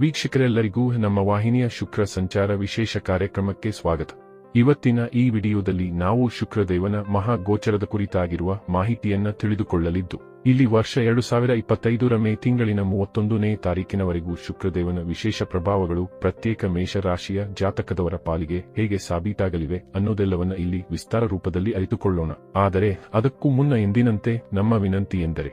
ವೀಕ್ಷಕರೆಲ್ಲರಿಗೂ ನಮ್ಮ ವಾಹಿನಿಯ ಶುಕ್ರ ಸಂಚಾರ ವಿಶೇಷ ಕಾರ್ಯಕ್ರಮಕ್ಕೆ ಸ್ವಾಗತ. ಇವತ್ತಿನ ಈ ವಿಡಿಯೋದಲ್ಲಿ ನಾವು ಶುಕ್ರದೇವನ ಮಹಾ ಗೋಚರದ ಕುರಿತಾಗಿರುವ ಮಾಹಿತಿಯನ್ನ ತಿಳಿದುಕೊಳ್ಳಲಿದ್ದು, ಇಲ್ಲಿ ವರ್ಷ ಎರಡು ಸಾವಿರ ಇಪ್ಪತ್ತೈದರ ಮೇ ತಿಂಗಳಿನ ಮೂವತ್ತೊಂದನೇ ತಾರೀಕಿನವರೆಗೂ ಶುಕ್ರದೇವನ ವಿಶೇಷ ಪ್ರಭಾವಗಳು ಪ್ರತ್ಯೇಕ ಮೇಷರಾಶಿಯ ಜಾತಕದವರ ಪಾಲಿಗೆ ಹೇಗೆ ಸಾಬೀತಾಗಲಿವೆ ಅನ್ನೋದೆಲ್ಲವನ್ನ ಇಲ್ಲಿ ವಿಸ್ತಾರ ರೂಪದಲ್ಲಿ ಅರಿತುಕೊಳ್ಳೋಣ. ಆದರೆ ಅದಕ್ಕೂ ಮುನ್ನ ಎಂದಿನಂತೆ ನಮ್ಮ ವಿನಂತಿ ಎಂದರೆ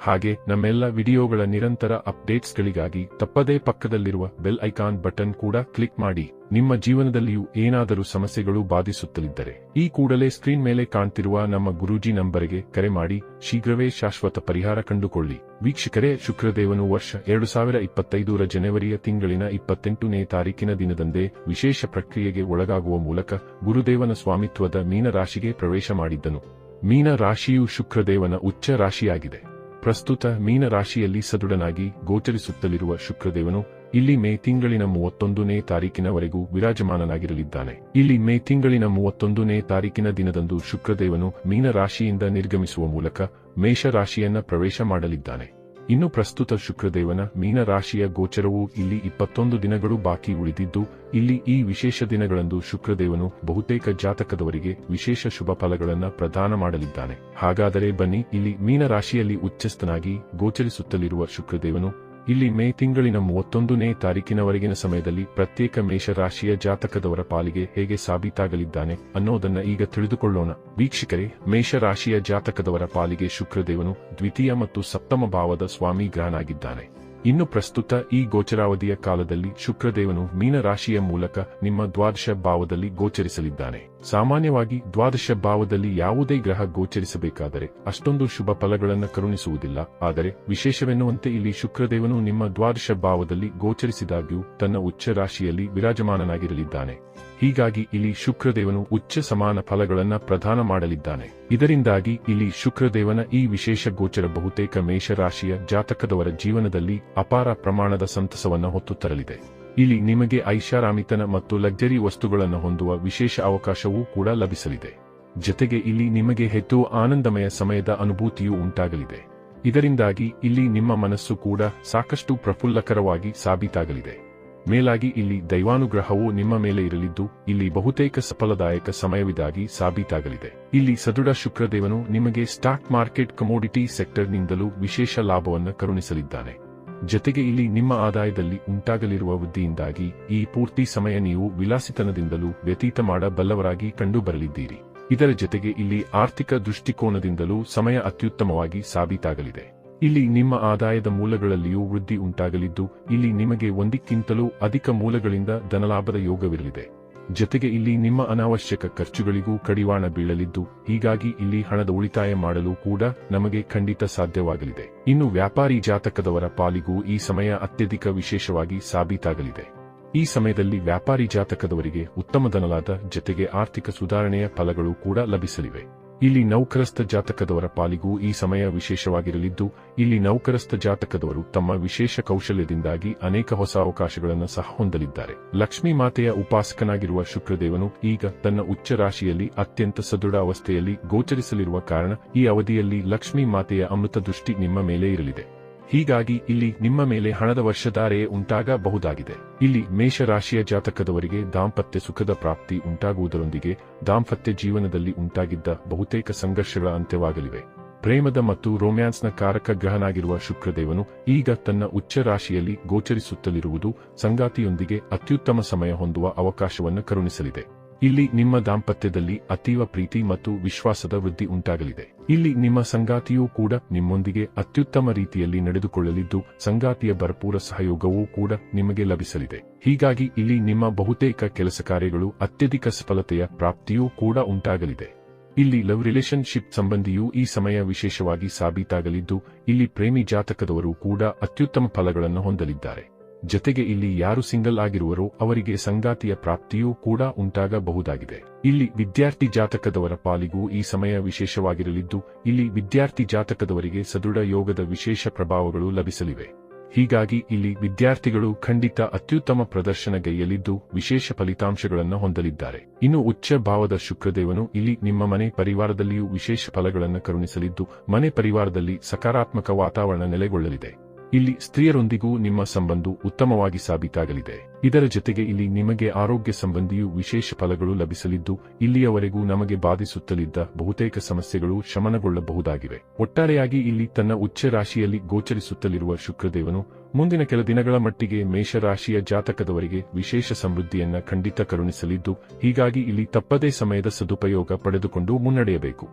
ಹಾಗೆ ನಮ್ಮೆಲ್ಲ ವಿಡಿಯೋಗಳ ನಿರಂತರ ಅಪ್ಡೇಟ್ಸ್ಗಳಿಗಾಗಿ ತಪ್ಪದೇ ಪಕ್ಕದಲ್ಲಿರುವ ಬೆಲ್ ಐಕಾನ್ ಬಟನ್ ಕೂಡ ಕ್ಲಿಕ್ ಮಾಡಿ. ನಿಮ್ಮ ಜೀವನದಲ್ಲಿಯೂ ಏನಾದರೂ ಸಮಸ್ಯೆಗಳು ಬಾಧಿಸುತ್ತಲಿದ್ದರೆ ಈ ಕೂಡಲೇ ಸ್ಕ್ರೀನ್ ಮೇಲೆ ಕಾಣ್ತಿರುವ ನಮ್ಮ ಗುರೂಜಿ ನಂಬರ್ಗೆ ಕರೆ ಮಾಡಿ. ಶೀಘ್ರವೇ ಶಾಶ್ವತ ಪರಿಹಾರ ಕಂಡುಕೊಳ್ಳಿ. ವೀಕ್ಷಕರೇ, ಶುಕ್ರದೇವನು ವರ್ಷ ಎರಡು ಸಾವಿರ ಇಪ್ಪತ್ತೈದರ ಜನವರಿಯ ತಿಂಗಳಿನ ಇಪ್ಪತ್ತೆಂಟನೇ ತಾರೀಕಿನ ದಿನದಂದೇ ವಿಶೇಷ ಪ್ರಕ್ರಿಯೆಗೆ ಒಳಗಾಗುವ ಮೂಲಕ ಗುರುದೇವನ ಸ್ವಾಮಿತ್ವದ ಮೀನರಾಶಿಗೆ ಪ್ರವೇಶ ಮಾಡಿದ್ದನು. ಮೀನ ರಾಶಿಯು ಶುಕ್ರದೇವನ ಉಚ್ಚ ರಾಶಿಯಾಗಿದೆ. ಪ್ರಸ್ತುತ ಮೀನ ರಾಶಿಯಲ್ಲಿ ಸದೃಢನಾಗಿ ಗೋಚರಿಸುತ್ತಲಿರುವ ಶುಕ್ರದೇವನು ಇಲ್ಲಿ ಮೇ ತಿಂಗಳಿನ ಮೂವತ್ತೊಂದನೇ ತಾರೀಕಿನವರೆಗೂ ವಿರಾಜಮಾನನಾಗಿರಲಿದ್ದಾನೆ. ಇಲ್ಲಿ ಮೇ ತಿಂಗಳಿನ ಮೂವತ್ತೊಂದನೇ ತಾರೀಕಿನ ದಿನದಂದು ಶುಕ್ರದೇವನು ಮೀನ ರಾಶಿಯಿಂದ ನಿರ್ಗಮಿಸುವ ಮೂಲಕ ಮೇಷ ರಾಶಿಯನ್ನ ಪ್ರವೇಶ ಮಾಡಲಿದ್ದಾನೆ. ಇನ್ನು ಪ್ರಸ್ತುತ ಶುಕ್ರದೇವನ ಮೀನ ರಾಶಿಯ ಗೋಚರವು ಇಲ್ಲಿ ಇಪ್ಪತ್ತೊಂದು ದಿನಗಳು ಬಾಕಿ ಉಳಿದಿದ್ದು, ಇಲ್ಲಿ ಈ ವಿಶೇಷ ದಿನಗಳಂದು ಶುಕ್ರದೇವನು ಬಹುತೇಕ ಜಾತಕದವರಿಗೆ ವಿಶೇಷ ಶುಭ ಫಲಗಳನ್ನು ಪ್ರದಾನ ಮಾಡಲಿದ್ದಾನೆ. ಹಾಗಾದರೆ ಬನ್ನಿ, ಇಲ್ಲಿ ಮೀನರಾಶಿಯಲ್ಲಿ ಉಚ್ಚಸ್ಥನಾಗಿ ಗೋಚರಿಸುತ್ತಲಿರುವ ಶುಕ್ರದೇವನು ಇಲ್ಲಿ ಮೇ ತಿಂಗಳಿನ ಮೂವತ್ತೊಂದನೇ ತಾರೀಕಿನವರೆಗಿನ ಸಮಯದಲ್ಲಿ ಪ್ರತ್ಯೇಕ ಮೇಷರಾಶಿಯ ಜಾತಕದವರ ಪಾಲಿಗೆ ಹೇಗೆ ಸಾಬೀತಾಗಲಿದ್ದಾನೆ ಅನ್ನೋದನ್ನ ಈಗ ತಿಳಿದುಕೊಳ್ಳೋಣ. ವೀಕ್ಷಕರೇ, ಮೇಷರಾಶಿಯ ಜಾತಕದವರ ಪಾಲಿಗೆ ಶುಕ್ರದೇವನು ದ್ವಿತೀಯ ಮತ್ತು ಸಪ್ತಮ ಭಾವದ ಸ್ವಾಮಿ ಗ್ರಹನಾಗಿದ್ದಾನೆ ಇನ್ನು ಪ್ರಸ್ತುತ ಈ ಗೋಚರಾವಧಿಯ ಕಾಲದಲ್ಲಿ ಶುಕ್ರದೇವನು ಮೀನ ರಾಶಿಯ ಮೂಲಕ ನಿಮ್ಮ ದ್ವಾದಶ ಭಾವದಲ್ಲಿ ಗೋಚರಿಸಲಿದ್ದಾನೆ. ಸಾಮಾನ್ಯವಾಗಿ ದ್ವಾದಶ ಭಾವದಲ್ಲಿ ಯಾವುದೇ ಗ್ರಹ ಗೋಚರಿಸಬೇಕಾದರೆ ಅಷ್ಟೊಂದು ಶುಭ ಫಲಗಳನ್ನು ಕರುಣಿಸುವುದಿಲ್ಲ. ಆದರೆ ವಿಶೇಷವೆನ್ನುವಂತೆ ಇಲ್ಲಿ ಶುಕ್ರದೇವನು ನಿಮ್ಮ ದ್ವಾದಶ ಭಾವದಲ್ಲಿ ಗೋಚರಿಸಿದಾಗ್ಯೂ ತನ್ನ ಉಚ್ಚ ರಾಶಿಯಲ್ಲಿ ವಿರಾಜಮಾನನಾಗಿರಲಿದ್ದಾನೆ. ಹೀಗಾಗಿ ಇಲ್ಲಿ ಶುಕ್ರದೇವನು ಉಚ್ಚ ಸಮಾನ ಫಲಗಳನ್ನ ಪ್ರದಾನ ಮಾಡಲಿದ್ದಾನೆ. ಇದರಿಂದಾಗಿ ಇಲ್ಲಿ ಶುಕ್ರದೇವನ ಈ ವಿಶೇಷ ಗೋಚರ ಬಹುತೇಕ ಮೇಷರಾಶಿಯ ಜಾತಕದವರ ಜೀವನದಲ್ಲಿ ಅಪಾರ ಪ್ರಮಾಣದ ಸಂತಸವನ್ನು ಹೊತ್ತು ತರಲಿದೆ. ಇಲ್ಲಿ ನಿಮಗೆ ಐಷಾರಾಮಿತನ ಮತ್ತು ಲಗ್ಜರಿ ವಸ್ತುಗಳನ್ನು ಹೊಂದುವ ವಿಶೇಷ ಅವಕಾಶವೂ ಕೂಡ ಲಭಿಸಲಿದೆ. ಜತೆಗೆ ಇಲ್ಲಿ ನಿಮಗೆ ಹೆಚ್ಚು ಆನಂದಮಯ ಸಮಯದ ಅನುಭೂತಿಯೂ ಉಂಟಾಗಲಿದೆ. ಇದರಿಂದಾಗಿ ಇಲ್ಲಿ ನಿಮ್ಮ ಮನಸ್ಸು ಕೂಡ ಸಾಕಷ್ಟು ಪ್ರಫುಲ್ಲಕರವಾಗಿ ಸಾಬೀತಾಗಲಿದೆ. ಮೇಲಾಗಿ ಇಲ್ಲಿ ದೈವಾನುಗ್ರಹವು ನಿಮ್ಮ ಮೇಲೆ ಇರಲಿದ್ದು, ಇಲ್ಲಿ ಬಹುತೇಕ ಸಫಲದಾಯಕ ಸಮಯವಿದಾಗಿ ಸಾಬೀತಾಗಲಿದೆ. ಇಲ್ಲಿ ಸದೃಢ ಶುಕ್ರದೇವನು ನಿಮಗೆ ಸ್ಟಾಕ್ ಮಾರ್ಕೆಟ್ ಕಮೋಡಿಟಿ ಸೆಕ್ಟರ್ನಿಂದಲೂ ವಿಶೇಷ ಲಾಭವನ್ನು ಕರುಣಿಸಲಿದ್ದಾನೆ. ಜತೆಗೆ ಇಲ್ಲಿ ನಿಮ್ಮ ಆದಾಯದಲ್ಲಿ ಉಂಟಾಗಲಿರುವ ವೃದ್ಧಿಯಿಂದಾಗಿ ಈ ಪೂರ್ತಿ ಸಮಯ ನೀವು ವಿಲಾಸಿತನದಿಂದಲೂ ವ್ಯತೀತ ಮಾಡಬಲ್ಲವರಾಗಿ ಕಂಡುಬರಲಿದ್ದೀರಿ. ಇದರ ಜತೆಗೆ ಇಲ್ಲಿ ಆರ್ಥಿಕ ದೃಷ್ಟಿಕೋನದಿಂದಲೂ ಸಮಯ ಅತ್ಯುತ್ತಮವಾಗಿ ಸಾಬೀತಾಗಲಿದೆ. ಇಲ್ಲಿ ನಿಮ್ಮ ಆದಾಯದ ಮೂಲಗಳಲ್ಲಿಯೂ ವೃದ್ಧಿ ಉಂಟಾಗಲಿದ್ದು, ಇಲ್ಲಿ ನಿಮಗೆ ಒಂದಕ್ಕಿಂತಲೂ ಅಧಿಕ ಮೂಲಗಳಿಂದ ಧನಲಾಭದ ಯೋಗವಿರಲಿದೆ. ಜತೆಗೆ ಇಲ್ಲಿ ನಿಮ್ಮ ಅನಾವಶ್ಯಕ ಖರ್ಚುಗಳಿಗೂ ಕಡಿವಾಣ ಬೀಳಲಿದ್ದು, ಹೀಗಾಗಿ ಇಲ್ಲಿ ಹಣದ ಉಳಿತಾಯ ಮಾಡಲು ಕೂಡ ನಮಗೆ ಖಂಡಿತ ಸಾಧ್ಯವಾಗಲಿದೆ. ಇನ್ನು ವ್ಯಾಪಾರಿ ಜಾತಕದವರ ಪಾಲಿಗೂ ಈ ಸಮಯ ಅತ್ಯಧಿಕ ವಿಶೇಷವಾಗಿ ಸಾಬೀತಾಗಲಿದೆ. ಈ ಸಮಯದಲ್ಲಿ ವ್ಯಾಪಾರಿ ಜಾತಕದವರಿಗೆ ಉತ್ತಮ ಧನಲಾದ ಜತೆಗೆ ಆರ್ಥಿಕ ಸುಧಾರಣೆಯ ಫಲಗಳು ಕೂಡ ಲಭಿಸಲಿವೆ. ಇಲ್ಲಿ ನೌಕರಸ್ಥ ಜಾತಕದವರ ಪಾಲಿಗೂ ಈ ಸಮಯ ವಿಶೇಷವಾಗಿರಲಿದ್ದು, ಇಲ್ಲಿ ನೌಕರಸ್ಥ ಜಾತಕದವರು ತಮ್ಮ ವಿಶೇಷ ಕೌಶಲ್ಯದಿಂದಾಗಿ ಅನೇಕ ಹೊಸ ಅವಕಾಶಗಳನ್ನು ಸಹ ಹೊಂದಲಿದ್ದಾರೆ. ಲಕ್ಷ್ಮೀ ಮಾತೆಯ ಉಪಾಸಕನಾಗಿರುವ ಶುಕ್ರದೇವನು ಈಗ ತನ್ನ ಉಚ್ಚ ರಾಶಿಯಲ್ಲಿ ಅತ್ಯಂತ ಸದೃಢ ಅವಸ್ಥೆಯಲ್ಲಿ ಗೋಚರಿಸಲಿರುವ ಕಾರಣ ಈ ಅವಧಿಯಲ್ಲಿ ಲಕ್ಷ್ಮೀ ಮಾತೆಯ ಅಮೃತ ದೃಷ್ಟಿ ನಿಮ್ಮ ಮೇಲೆ ಇರಲಿದೆ. ಹೀಗಾಗಿ ಇಲ್ಲಿ ನಿಮ್ಮ ಮೇಲೆ ಹಣದ ವರ್ಷಧಾರೆ ಉಂಟಾಗಬಹುದಾಗಿದೆ. ಇಲ್ಲಿ ಮೇಷರಾಶಿಯ ಜಾತಕದವರಿಗೆ ದಾಂಪತ್ಯ ಸುಖದ ಪ್ರಾಪ್ತಿ ಉಂಟಾಗುವುದರೊಂದಿಗೆ ದಾಂಪತ್ಯ ಜೀವನದಲ್ಲಿ ಉಂಟಾಗಿದ್ದ ಬಹುತೇಕ ಸಂಘರ್ಷಗಳ ಅಂತ್ಯವಾಗಲಿವೆ. ಪ್ರೇಮದ ಮತ್ತು ರೋಮ್ಯಾನ್ಸ್ನ ಕಾರಕ ಗ್ರಹನಾಗಿರುವ ಶುಕ್ರದೇವನು ಈಗ ತನ್ನ ಉಚ್ಚ ರಾಶಿಯಲ್ಲಿ ಗೋಚರಿಸುತ್ತಲಿರುವುದು ಸಂಗಾತಿಯೊಂದಿಗೆ ಅತ್ಯುತ್ತಮ ಸಮಯ ಹೊಂದುವ ಅವಕಾಶವನ್ನು ಕರುಣಿಸಲಿದೆ. ಇಲ್ಲಿ ನಿಮ್ಮ ದಾಂಪತ್ಯದಲ್ಲಿ ಅತೀವ ಪ್ರೀತಿ ಮತ್ತು ವಿಶ್ವಾಸದ ವೃದ್ಧಿ ಉಂಟಾಗಲಿದೆ. ಇಲ್ಲಿ ನಿಮ್ಮ ಸಂಗಾತಿಯೂ ಕೂಡ ನಿಮ್ಮೊಂದಿಗೆ ಅತ್ಯುತ್ತಮ ರೀತಿಯಲ್ಲಿ ನಡೆದುಕೊಳ್ಳಲಿದ್ದು, ಸಂಗಾತಿಯ ಭರಪೂರ ಸಹಯೋಗವೂ ಕೂಡ ನಿಮಗೆ ಲಭಿಸಲಿದೆ. ಹೀಗಾಗಿ ಇಲ್ಲಿ ನಿಮ್ಮ ಬಹುತೇಕ ಕೆಲಸ ಕಾರ್ಯಗಳು ಅತ್ಯಧಿಕ ಸಫಲತೆಯ ಪ್ರಾಪ್ತಿಯೂ ಕೂಡ ಉಂಟಾಗಲಿದೆ. ಇಲ್ಲಿ ಲವ್ ರಿಲೇಶನ್ಶಿಪ್ ಸಂಬಂಧಿಯೂ ಈ ಸಮಯ ವಿಶೇಷವಾಗಿ ಸಾಬೀತಾಗಲಿದ್ದು, ಇಲ್ಲಿ ಪ್ರೇಮಿ ಜಾತಕದವರು ಕೂಡ ಅತ್ಯುತ್ತಮ ಫಲಗಳನ್ನು ಹೊಂದಲಿದ್ದಾರೆ. ಜತೆಗೆ ಇಲ್ಲಿ ಯಾರು ಸಿಂಗಲ್ ಆಗಿರುವರೋ ಅವರಿಗೆ ಸಂಗಾತಿಯ ಪ್ರಾಪ್ತಿಯೂ ಕೂಡ ಉಂಟಾಗಬಹುದಾಗಿದೆ. ಇಲ್ಲಿ ವಿದ್ಯಾರ್ಥಿ ಜಾತಕದವರ ಪಾಲಿಗೂ ಈ ಸಮಯ ವಿಶೇಷವಾಗಿರಲಿದ್ದು, ಇಲ್ಲಿ ವಿದ್ಯಾರ್ಥಿ ಜಾತಕದವರಿಗೆ ಸದೃಢ ಯೋಗದ ವಿಶೇಷ ಪ್ರಭಾವಗಳು ಲಭಿಸಲಿವೆ. ಹೀಗಾಗಿ ಇಲ್ಲಿ ವಿದ್ಯಾರ್ಥಿಗಳು ಖಂಡಿತ ಅತ್ಯುತ್ತಮ ಪ್ರದರ್ಶನಗೈಯಲಿದ್ದು ವಿಶೇಷ ಫಲಿತಾಂಶಗಳನ್ನು ಹೊಂದಲಿದ್ದಾರೆ. ಇನ್ನು ಉಚ್ಚ ಭಾವದ ಶುಕ್ರದೇವನು ಇಲ್ಲಿ ನಿಮ್ಮ ಮನೆ ಪರಿವಾರದಲ್ಲಿಯೂ ವಿಶೇಷ ಫಲಗಳನ್ನು ಕರುಣಿಸಲಿದ್ದು, ಮನೆ ಪರಿವಾರದಲ್ಲಿ ಸಕಾರಾತ್ಮಕ ವಾತಾವರಣ ನೆಲೆಗೊಳ್ಳಲಿದೆ. ಇಲ್ಲಿ ಸ್ತ್ರೀಯರೊಂದಿಗೂ ನಿಮ್ಮ ಸಂಬಂಧ ಉತ್ತಮವಾಗಿ ಸಾಬೀತಾಗಲಿದೆ. ಇದರ ಜೊತೆಗೆ ಇಲ್ಲಿ ನಿಮಗೆ ಆರೋಗ್ಯ ಸಂಬಂಧಿಯೂ ವಿಶೇಷ ಫಲಗಳು ಲಭಿಸಲಿದ್ದು, ಇಲ್ಲಿಯವರೆಗೂ ನಮಗೆ ಬಾಧಿಸುತ್ತಲಿದ್ದ ಬಹುತೇಕ ಸಮಸ್ಯೆಗಳು ಶಮನಗೊಳ್ಳಬಹುದಾಗಿವೆ. ಒಟ್ಟಾರೆಯಾಗಿ ಇಲ್ಲಿ ತನ್ನ ಉಚ್ಚ ರಾಶಿಯಲ್ಲಿ ಗೋಚರಿಸುತ್ತಲಿರುವ ಶುಕ್ರದೇವನು, ಮುಂದಿನ ಕೆಲ ದಿನಗಳ ಮಟ್ಟಿಗೆ ಮೇಷರಾಶಿಯ ಜಾತಕದವರಿಗೆ ವಿಶೇಷ ಸಮೃದ್ಧಿಯನ್ನ ಖಂಡಿತ ಕರುಣಿಸಲಿದ್ದು, ಹೀಗಾಗಿ ಇಲ್ಲಿ ತಪ್ಪದೇ ಸಮಯದ ಸದುಪಯೋಗ ಪಡೆದುಕೊಂಡು ಮುನ್ನಡೆಯಬೇಕು.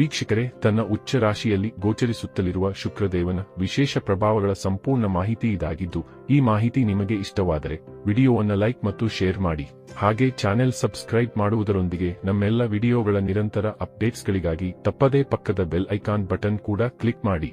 ವೀಕ್ಷಕರೇ, ತನ್ನ ಉಚ್ಚ ರಾಶಿಯಲ್ಲಿ ಗೋಚರಿಸುತ್ತಲಿರುವ ಶುಕ್ರದೇವನ ವಿಶೇಷ ಪ್ರಭಾವಗಳ ಸಂಪೂರ್ಣ ಮಾಹಿತಿ ಇದಾಗಿದ್ದು, ಈ ಮಾಹಿತಿ ನಿಮಗೆ ಇಷ್ಟವಾದರೆ ವಿಡಿಯೋವನ್ನು ಲೈಕ್ ಮತ್ತು ಶೇರ್ ಮಾಡಿ. ಹಾಗೆ ಚಾನೆಲ್ ಸಬ್ಸ್ಕ್ರೈಬ್ ಮಾಡುವುದರೊಂದಿಗೆ ನಮ್ಮೆಲ್ಲ ವಿಡಿಯೋಗಳ ನಿರಂತರ ಅಪ್ಡೇಟ್ಸ್ಗಳಿಗಾಗಿ ತಪ್ಪದೇ ಪಕ್ಕದ ಬೆಲ್ ಐಕಾನ್ ಬಟನ್ ಕೂಡ ಕ್ಲಿಕ್ ಮಾಡಿ.